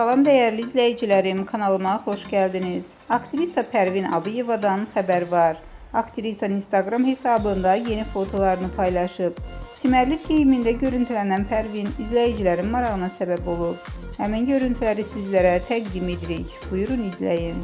Salam değerli izleyicilerim, kanalıma hoş geldiniz. Aktrisa Pervin Abiyevadan haber var. Aktrisanın Instagram hesabında yeni fotolarını paylaşıp, çimerlik giyiminde görüntülenen Pervin izleyicilerin marağına sebep olup, hemen görüntüleri sizlere təqdim edirik. Buyurun izleyin.